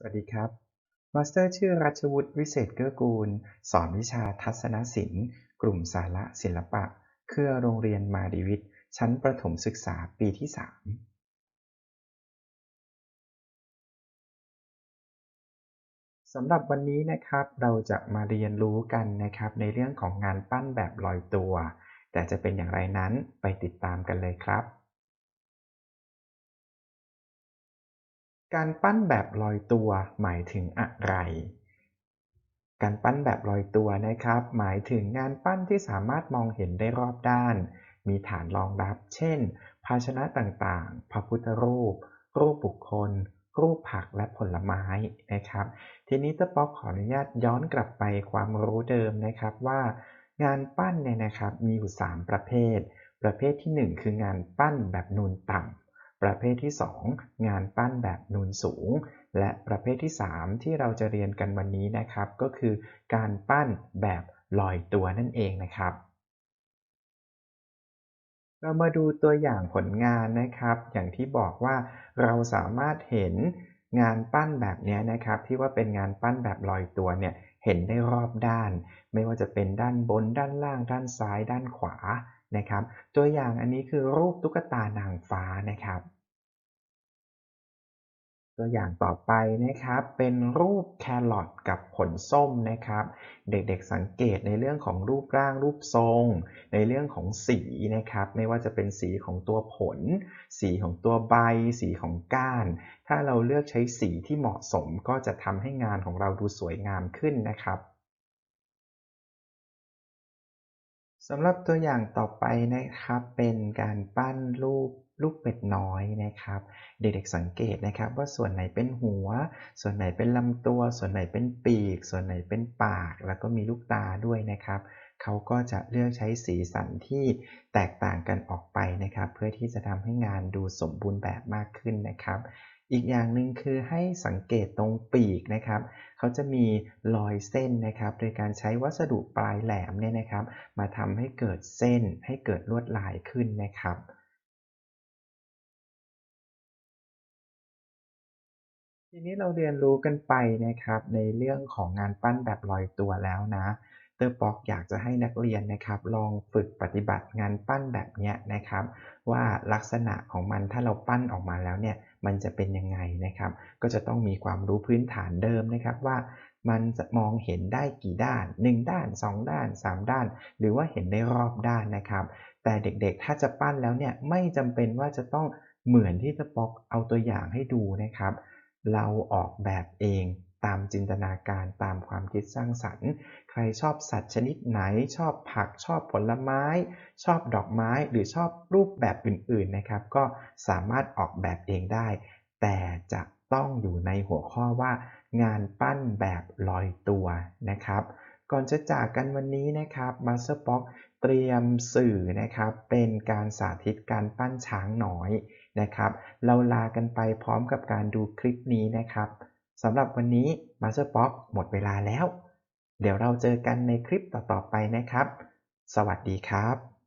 สวัสดีครับ มาสเตอร์ชื่อรัชวุฒิวิเศษเกื้อกูล สอนวิชาทัศนศิลป์ กลุ่มสาระศิลปะ เครือโรงเรียนมาดีวิทย์ ชั้นประถมศึกษาปีที่ 3สำหรับวันนี้นะครับเราจะมาเรียนรู้กันนะครับในเรื่องของงานปั้นแบบลอยตัว แต่จะเป็นอย่างไรนั้นไปติดตามกันเลยครับ การปั้นแบบลอยตัวหมายถึงอะไร การปั้นแบบลอยตัวนะครับ หมายถึงงานปั้นที่สามารถมองเห็นได้รอบด้าน มีฐานรองรับ เช่น ภาชนะต่างๆ พระพุทธรูป รูปบุคคล รูปผักและผลไม้นะครับ ทีนี้ตะป๊อกขออนุญาตย้อนกลับไปความรู้เดิมนะครับว่า งานปั้นเนี่ยนะครับมีอยู่ 3 ประเภท ประเภทที่ 1 คืองานปั้นแบบนูนต่ำ ประเภทที่ 2 งานปั้นแบบนูนสูง และประเภทที่ 3 ที่เราจะเรียนกันวันนี้นะครับ ก็คือการปั้นแบบลอยตัวนั่นเองนะครับ เรามาดูตัวอย่างผลงานนะครับ อย่างที่บอกว่าเราสามารถเห็นงานปั้นแบบนี้นะครับ ที่ว่าเป็นงานปั้นแบบลอยตัวเนี่ยเห็นได้รอบด้าน ไม่ว่าจะเป็นด้านบนด้านล่าง ด้านซ้าย ด้านขวา นะครับ ตัวอย่างอันนี้คือรูปตุ๊กตานางฟ้านะครับ ตัวอย่างต่อไปนะครับ เป็นรูปแครอทกับผลส้มนะครับ เด็กๆสังเกตในเรื่องของรูปร่างรูปทรง ในเรื่องของสีนะครับ ไม่ว่าจะเป็นสีของตัวผล สีของตัวใบ สีของก้าน ถ้าเราเลือกใช้สีที่เหมาะสมก็จะทำให้งานของเราดูสวยงามขึ้นนะครับ สำหรับตัวอย่างต่อไปนะครับเป็นการปั้นรูปลูกเป็ดน้อยนะครับ เด็กๆสังเกตนะครับว่าส่วนไหนเป็นหัว ส่วนไหนเป็นลำตัว ส่วนไหนเป็นปีก ส่วนไหนเป็นปาก แล้วก็มีลูกตาด้วยนะครับเขาก็จะเลือกใช้สีสันที่แตกต่างกันออกไปนะครับ เพื่อที่จะทำให้งานดูสมบูรณ์แบบมากขึ้นนะครับ อีกอย่างหนึ่งคือให้สังเกตตรงปีกนะครับเขาจะมีรอยเส้นนะครับ โดยการใช้วัสดุปลายแหลมเนี่ยนะครับ มาทำให้เกิดเส้นให้เกิดลวดลายขึ้นนะครับทีนี้เราเรียนรู้กันไปนะครับในเรื่องของงานปั้นแบบลอยตัวแล้วนะ เตอร์ป๊อกอยากจะให้นักเรียนนะครับลองฝึกปฏิบัติงานปั้นแบบนี้นะครับ ว่าลักษณะของมันถ้าเราปั้นออกมาแล้วเนี่ยมันจะเป็นยังไงนะครับ ก็จะต้องมีความรู้พื้นฐานเดิมนะครับว่ามันจะมองเห็นได้กี่ด้าน 1 ด้าน 2 ด้าน 3 ด้าน หรือว่าเห็นได้รอบด้านนะครับ แต่เด็กๆ ถ้าจะปั้นแล้วเนี่ยไม่จำเป็นว่าจะต้องเหมือนที่จะปอกเอาตัวอย่างให้ดูนะครับ เราออกแบบเอง ตามจินตนาการตามความคิดสร้างสรรค์ ใครชอบสัตว์ชนิดไหน ชอบผักชอบผลไม้ ชอบดอกไม้หรือชอบรูปแบบอื่นๆนะครับ ก็สามารถออกแบบเองได้ แต่จะต้องอยู่ในหัวข้อว่างานปั้นแบบลอยตัวนะครับ ก่อนจะจากกันวันนี้นะครับมาสเตอร์ป๊อกเตรียมสื่อนะครับ เป็นการสาธิตการปั้นช้างน้อยนะครับ เราลากันไปพร้อมกับการดูคลิปนี้นะครับ สำหรับวันนี้ Master Pop หมดเวลาแล้ว เดี๋ยวเราเจอกันในคลิปต่อๆไปนะครับ สวัสดีครับ